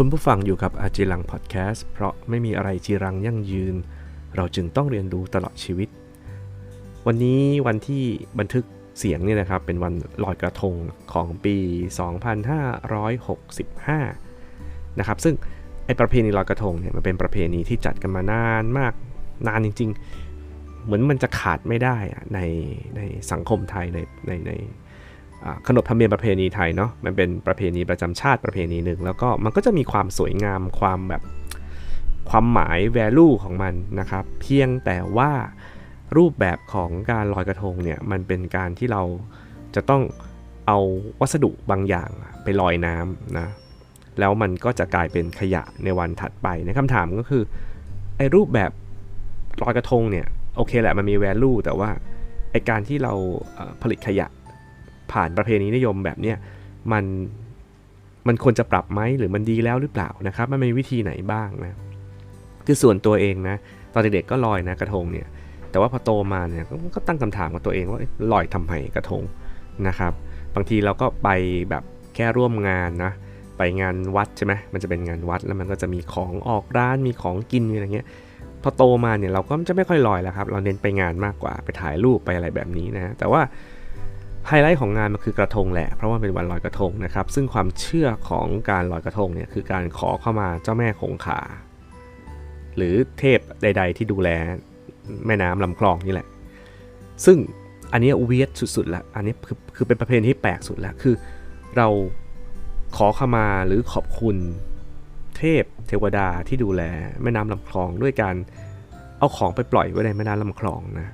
คุณผู้ฟังอยู่กับอาจิรังพอดแคสต์เพราะไม่มีอะไรจีรังยั่งยืน เราจึงต้องเรียนรู้ตลอดชีวิต วันนี้วันที่บันทึกเสียงเนี่ยนะครับ เป็นวันลอยกระทงของปี 2565 นะครับ ซึ่งไอประเพณีลอยกระทงเนี่ยมันเป็นประเพณีที่จัดกันมานานมากนานจริง ๆ เหมือนมันจะขาดไม่ได้อะในในสังคมไทยในในใน ขนบธรรมเนียมประเพณีไทยเนาะมันเป็นประเพณีประจำชาติประเพณีหนึ่ง แล้วก็มันก็จะมีความสวยงามความแบบความหมาย value ของมันนะครับ เพียงแต่ว่ารูปแบบของการลอยกระทงเนี่ยมันเป็นการที่เราจะต้องเอาวัสดุบางอย่างไปลอยน้ำนะแล้วมันก็จะกลายเป็นขยะในวันถัดไปในคำถามก็คือไอ้รูปแบบลอยกระทงเนี่ยโอเคแหละมันมี value แต่ว่าไอการที่เราผลิตขยะ ผ่านประเพณีนิยมแบบเนี้ยมันมันควรจะปรับไหมหรือมันดีแล้วหรือเปล่านะครับมันมีวิธีไหนบ้างนะคือส่วนตัวเองนะตอนเด็กๆก็ลอยนะกระทงเนี่ยแต่ว่าพอโตมาเนี่ยก็ตั้งคำถามกับตัวเองว่าลอยทำไมกระทงนะครับ บางทีเราก็ไปแบบแค่ร่วมงานนะไปงานวัดใช่ไหมมันจะเป็นงานวัดแล้วมันก็จะมีของออกร้านมีของกินอะไรเงี้ยพอโตมาเนี่ยเราก็จะไม่ค่อยลอยแล้วครับ เราเน้นไปงานมากกว่าไปถ่ายรูปไปอะไรแบบนี้นะแต่ว่า ไฮไลท์ของงานมันคือกระทงแหละ เพราะว่าเป็นวันลอยกระทงนะครับ ซึ่งความเชื่อของการลอยกระทงเนี่ยคือการขอเข้ามาเจ้าแม่คงคาหรือเทพใด ๆ ที่ดูแลแม่น้ำลำคลองนี่แหละ ซึ่งอันนี้เวียดสุดๆละอันนี้คือคือเป็นประเพณีที่แปลกสุดละคือเราขอเข้ามาหรือขอบคุณเทพเทวดาที่ดูแลแม่น้ำลำคลองด้วยการเอาของไปปล่อยไว้ในแม่น้ำลำคลองนะ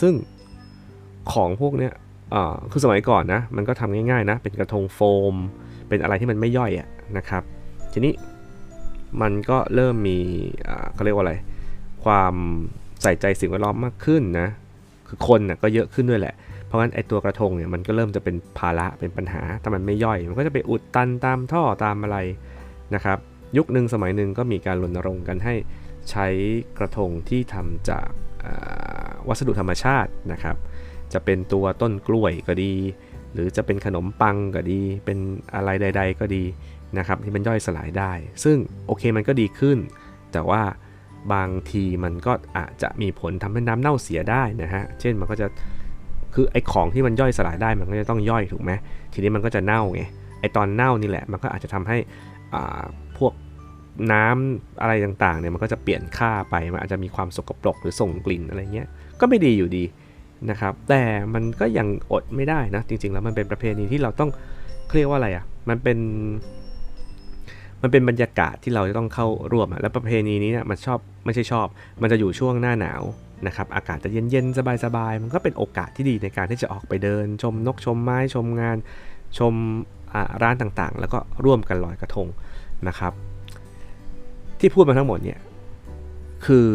ซึ่งของพวกเนี้ย คือสมัยก่อนนะมันก็ทำง่ายๆนะเป็นกระทงโฟม เป็นอะไรที่มันไม่ย่อยอะนะครับ ทีนี้มันก็เริ่มมีเขาเรียกว่าอะไร ความใส่ใจสิ่งแวดล้อมมากขึ้นนะคือคนนะก็เยอะขึ้นด้วยแหละ เพราะงั้นไอตัวกระทงเนี่ยมันก็เริ่มจะเป็นภาระเป็นปัญหาถ้ามันไม่ย่อย มันก็จะไปอุดตันตามท่อตามอะไรนะครับ ยุคหนึ่งสมัยหนึ่งก็มีการรณรงค์กันให้ใช้กระทงที่ทำจากวัสดุธรรมชาตินะครับ จะเป็นตัวต้นกล้วยก็ดี หรือจะเป็นขนมปังก็ดี เป็นอะไรใด ๆ ก็ดีนะครับที่มันย่อยสลายได้ ซึ่งโอเคมันก็ดีขึ้น แต่ว่าบางทีมันก็อาจจะมีผลทำให้น้ำเน่าเสียได้นะฮะ เช่นมันก็จะคือไอของที่มันย่อยสลายได้มันก็จะต้องย่อยถูกไหมทีนี้มันก็จะเน่าไงไอตอนเน่านี่แหละมันก็อาจจะทำให้พวกน้ำอะไรต่างๆเนี่ยมันก็จะเปลี่ยนค่าไปมันอาจจะมีความสกปรกหรือส่งกลิ่นอะไรเงี้ยก็ไม่ดีอยู่ดี นะครับ แต่มันก็ยังอดไม่ได้นะ จริง ๆ แล้วมันเป็นประเพณีที่เราต้องเรียกว่าอะไรอะ่ะ มันเป็น มันเป็นบรรยากาศที่เราจะต้องเข้าร่วมอะแล้วประเพณีนี้เนี่ยมันชอบไม่ใช่ชอบ มันจะอยู่ช่วงหน้าหนาวนะครับ อากาศจะเย็นๆสบายๆ มันก็เป็นโอกาสที่ดีในการที่จะออกไปเดิน ชมนกชมไม้ชมงาน ชมร้านต่างๆ แล้วก็ร่วมกันลอยกระทงนะครับ ที่พูดมาทั้งหมดเนี่ยคือ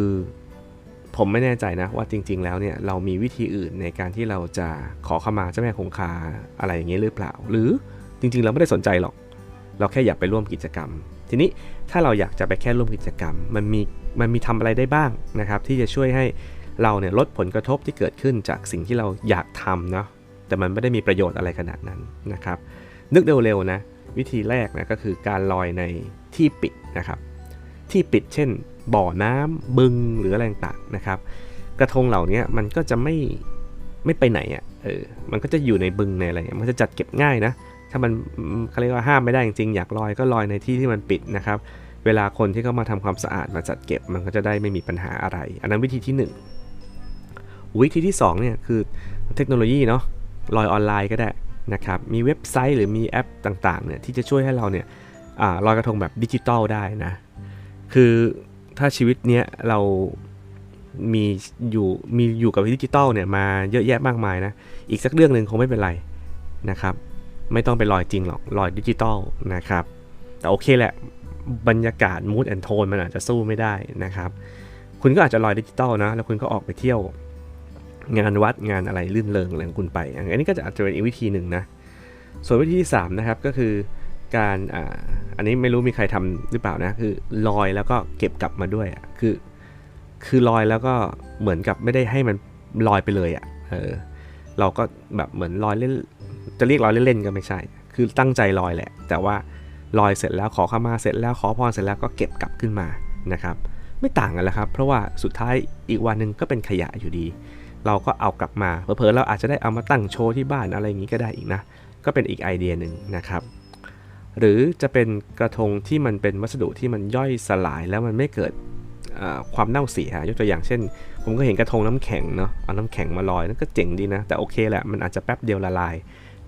ผมไม่แน่ใจนะว่าจริง ๆ แล้วเนี่ยเรามีวิธีอื่นในการที่เราจะขอเข้ามาเจ้าแม่คงคาอะไรอย่างเงี้ยหรือเปล่า หรือจริง ๆ เราไม่ได้สนใจหรอก เราแค่อยากไปร่วมกิจกรรม ทีนี้ถ้าเราอยากจะไปแค่ร่วมกิจกรรม มันมีมันมีทำอะไรได้บ้างนะครับ ที่จะช่วยให้เราเนี่ยลดผลกระทบที่เกิดขึ้นจากสิ่งที่เราอยากทำเนาะแต่มันไม่ได้มีประโยชน์อะไรขนาดนั้นนะครับ นึกเร็วๆนะวิธีแรกนะก็คือการลอยในที่ปิดนะครับ ที่ปิดเช่น บ่อน้ำบึงหรืออะไรต่างๆนะครับ กระทงเหล่านี้มันก็จะไม่ไม่ไปไหนอะ่ะเออมันก็จะอยู่ในบึงในอะไรมันจะจัดเก็บง่ายนะถ้ามันเขาเรียกว่าห้ามไม่ได้จริงๆอยากลอยก็ลอยในที่ที่มันปิดนะครับ เวลาคนที่เขามาทำความสะอาดมาจัดเก็บมันก็จะได้ไม่มีปัญหาอะไร อันนั้นวิธีที่ 1 วิธีที่2เนี่ยคือเทคโนโลยีเนาะลอยออนไลน์ก็ได้นะครับมีเว็บไซต์หรือมีแอปต่างๆเนี่ยที่จะช่วยให้เราเนี่ยอลอยกระทงแบบดิจิตอลได้นะ คือถ้าชีวิตเนี้ยเรามีอยู่มีอยู่กับดิจิตอลเนี่ยมาเยอะแยะมากมายนะ อีกสักเรื่องหนึ่งคงไม่เป็นไรนะครับ ไม่ต้องไปลอยจริงหรอกลอยดิจิตอลนะครับ แต่โอเคแหละ บรรยากาศมูดแอนโทนมันอาจจะสู้ไม่ได้นะครับ คุณก็อาจจะลอยดิจิตอลนะ แล้วคุณก็ออกไปเที่ยว งานวัดงานอะไรลื่นเริงอะไรของคุณไป อันนี้ก็จะอาจจะเป็นอีกวิธีหนึ่งนะ ส่วนวิธีที่3นะครับก็คือ การอ่าอันนี้ไม่รู้มีใครทำหรือเปล่านะ คือลอยแล้วก็เก็บกลับมาด้วยอะคือ คือลอยแล้วก็เหมือนกับไม่ได้ให้มันลอยไปเลยอะเออเราก็แบบเหมือนลอยเล่นจะเรียกลอยเล่นๆก็ไม่ใช่ คือตั้งใจลอยแหละ แต่ว่าลอยเสร็จแล้วขอขมาเสร็จแล้วขอพรเสร็จแล้วก็เก็บกลับขึ้นมานะครับ ไม่ต่างกันแล้วครับ เพราะว่าสุดท้ายอีกวันหนึ่งก็เป็นขยะอยู่ดี เราก็เอากลับมาเผลอๆเราอาจจะได้เอามาตั้งโชว์ที่บ้านอะไรอย่างนี้ก็ได้อีกนะ ก็เป็นอีกไอเดียหนึ่งนะครับ หรือจะเป็นกระทงที่มันเป็นวัสดุที่มันย่อยสลายแล้วมันไม่เกิดความเน่าเสียยกตัวอย่างเช่น ผมก็เห็นกระทงน้ำแข็งเนาะเอาน้ำแข็งมาลอยนั่นก็เจ๋งดีนะ แต่โอเคแหละมันอาจจะแป๊บเดียวละลาย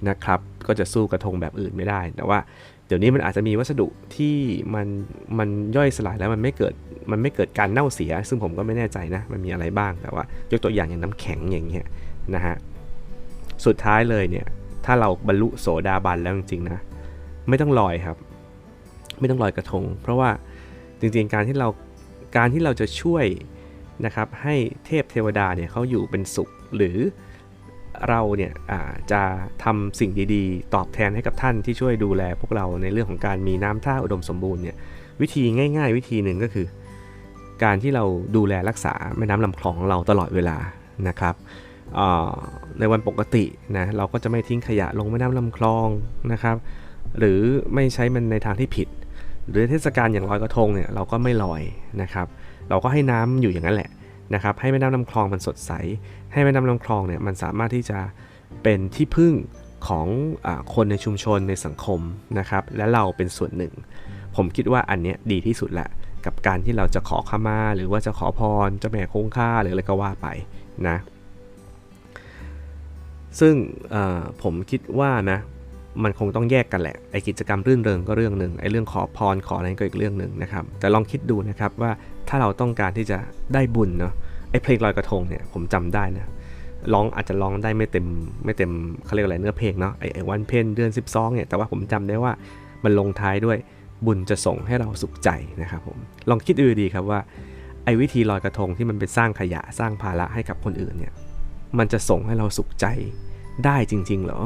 นะครับก็จะสู้กระทงแบบอื่นไม่ได้แต่ว่าเดี๋ยวนี้มันอาจจะมีวัสดุที่มันมันย่อยสลายแล้วมันไม่เกิดมันไม่เกิดการเน่าเสีย ซึ่งผมก็ไม่แน่ใจนะมันมีอะไรบ้างแต่ว่ายกตัวอย่างอย่างน้ำแข็งอย่างเงี้ยนะฮะสุดท้ายเลยเนี่ยถ้าเราบรรลุโสดาบันแล้วจริงๆนะ ไม่ต้องลอยครับ ไม่ต้องลอยกระทง เพราะว่าจริงๆการที่เราการที่เราจะช่วยนะครับให้เทพเทวดาเนี่ยเขาอยู่เป็นสุขหรือเราเนี่ยจะทำสิ่งดีๆ ตอบแทนให้กับท่านที่ช่วยดูแลพวกเราในเรื่องของการมีน้ำท่าอุดมสมบูรณ์เนี่ยวิธีง่าย ๆ วิธีหนึ่งก็คือ การที่เราดูแลรักษาแม่น้ำลำคลองของเราตลอดเวลานะครับในวันปกตินะเราก็จะไม่ทิ้งขยะลงแม่น้ำลำคลองนะครับ หรือไม่ใช้มันในทางที่ผิด หรือเทศกาลอย่างลอยกระทงเนี่ยเราก็ไม่ลอยนะครับเราก็ให้น้ำอยู่อย่างนั้นแหละนะครับให้แม่น้ำลำคลองมันสดใส ให้แม่น้ำลำคลองเนี่ยมันสามารถที่จะเป็นที่พึ่งของอคนในชุมชนในสังคมนะครับและเราเป็นส่วนหนึ่ง ผมคิดว่าอันนี้ดีที่สุดแหละกับการที่เราจะขอขมา หรือว่าจะขอพรเจ้าแม่คงค่าหรืออะไรก็ว่าไปนะซึ่งผมคิดว่านะ มันคงต้องแยกกันแหละไอกิจกรรมรื่นเริงก็เรื่องหนึ่งไอเรื่องขอพรขออะไรก็อีกเรื่องหนึ่งนะครับแต่ลองคิดดูนะครับว่าถ้าเราต้องการที่จะได้บุญเนาะไอเพลงลอยกระทงเนี่ยผมจำได้นะร้องอาจจะร้องได้ไม่เต็มไม่เต็มเขาเรียกอะไรเนื้อเพลงเนาะไอไอวันเพนเดือน 12เนี่ยแต่ว่าผมจำได้ว่ามันลงท้ายด้วยบุญจะส่งให้เราสุขใจนะครับผมลองคิดดูดีครับว่าไอวิธีลอยกระทงที่มันเป็นสร้างขยะสร้างภาระให้กับคนอื่นเนี่ยมันจะส่งให้เราสุขใจได้จริง ๆ เหรอ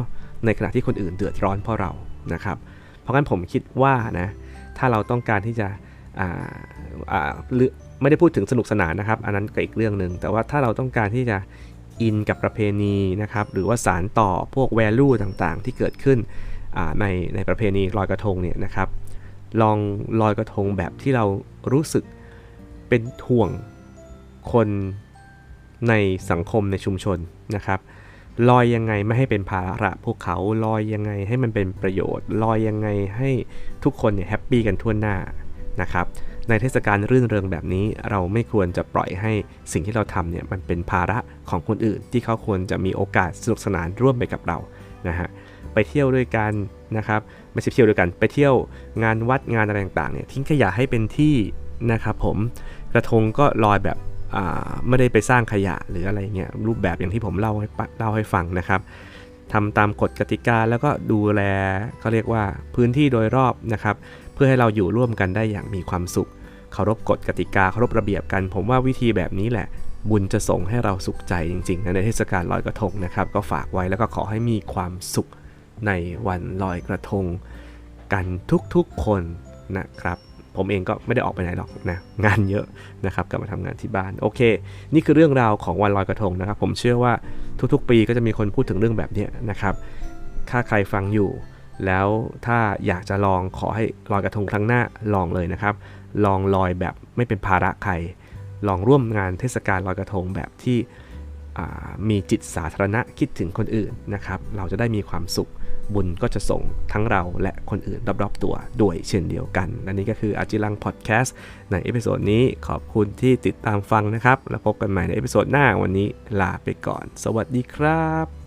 ในขณะที่คนอื่นเดือดร้อนเพราะเรานะครับ เพราะงั้นผมคิดว่านะถ้าเราต้องการที่จะไม่ได้พูดถึงสนุกสนานนะครับ อันนั้นก็อีกเรื่องหนึ่งแต่ว่าถ้าเราต้องการที่จะอินกับประเพณีนะครับ หรือว่าสารต่อพวกแวลูต่างๆ ที่เกิดขึ้นในในประเพณีลอยกระทงเนี่ยนะครับ ลองลอยกระทงแบบที่เรารู้สึกเป็นห่วงคนในสังคมในชุมชนนะครับ ลอยยังไงไม่ให้เป็นภาระพวกเขาลอยยังไงให้มันเป็นประโยชน์ ลอยยังไงให้ทุกคนเนี่ยแฮปปี้กันทั่วหน้านะครับในเทศกาลรื่นเริงแบบนี้เราไม่ควรจะปล่อยให้สิ่งที่เราทำเนี่ยมันเป็นภาระของคนอื่น ที่เขาควรจะมีโอกาสสนุกสนานร่วมไปกับเรานะฮะไปเที่ยวด้วยกันนะครับไม่ใช่เที่ยวด้วยกัน ไปเที่ยวงานวัดงานอะไรต่างๆเนี่ยทิ้งขยะให้เป็นที่นะครับผมกระทงก็ลอยแบบ ไม่ได้ไปสร้างขยะหรืออะไรเงี้ยรูปแบบอย่างที่ผมเล่าให้เล่าให้ฟังนะครับทำตามกฎกติกาแล้วก็ดูแลเขาเรียกว่าพื้นที่โดยรอบนะครับ เพื่อให้เราอยู่ร่วมกันได้อย่างมีความสุขเคารพกฎกติกาเคารพระเบียบกัน ผมว่าวิธีแบบนี้แหละ บุญจะส่งให้เราสุขใจจริงๆในเทศกาลลอยกระทงนะครับ ก็ฝากไว้แล้วก็ขอให้มีความสุขในวันลอยกระทง กันทุกๆคนนะครับ ผมเองก็ไม่ได้ออกไปไหนหรอกนะงานเยอะนะครับกลับมาทำงานที่บ้านโอเค นี่คือเรื่องราวของวันลอยกระทงนะครับ ผมเชื่อว่าทุกๆ ปีก็จะมีคนพูดถึงเรื่องแบบนี้นะครับถ้าใครฟังอยู่ แล้วถ้าอยากจะลองขอให้ลอยกระทงครั้งหน้าลองเลยนะครับ ลองลอยแบบไม่เป็นภาระใคร ลองร่วมงานเทศกาลลอยกระทงแบบที่มีจิตสาธารณะคิดถึงคนอื่นนะครับ เราจะได้มีความสุข บุญก็จะส่งทั้งเราและคนอื่นรอบๆตัวด้วยเช่นเดียวกันและนี่ก็คืออาจิลังพอดแคสต์ในเอพิโซดนี้ขอบคุณที่ติดตามฟังนะครับ แล้วพบกันใหม่ในเอพิโซดหน้าวันนี้ลาไปก่อน สวัสดีครับ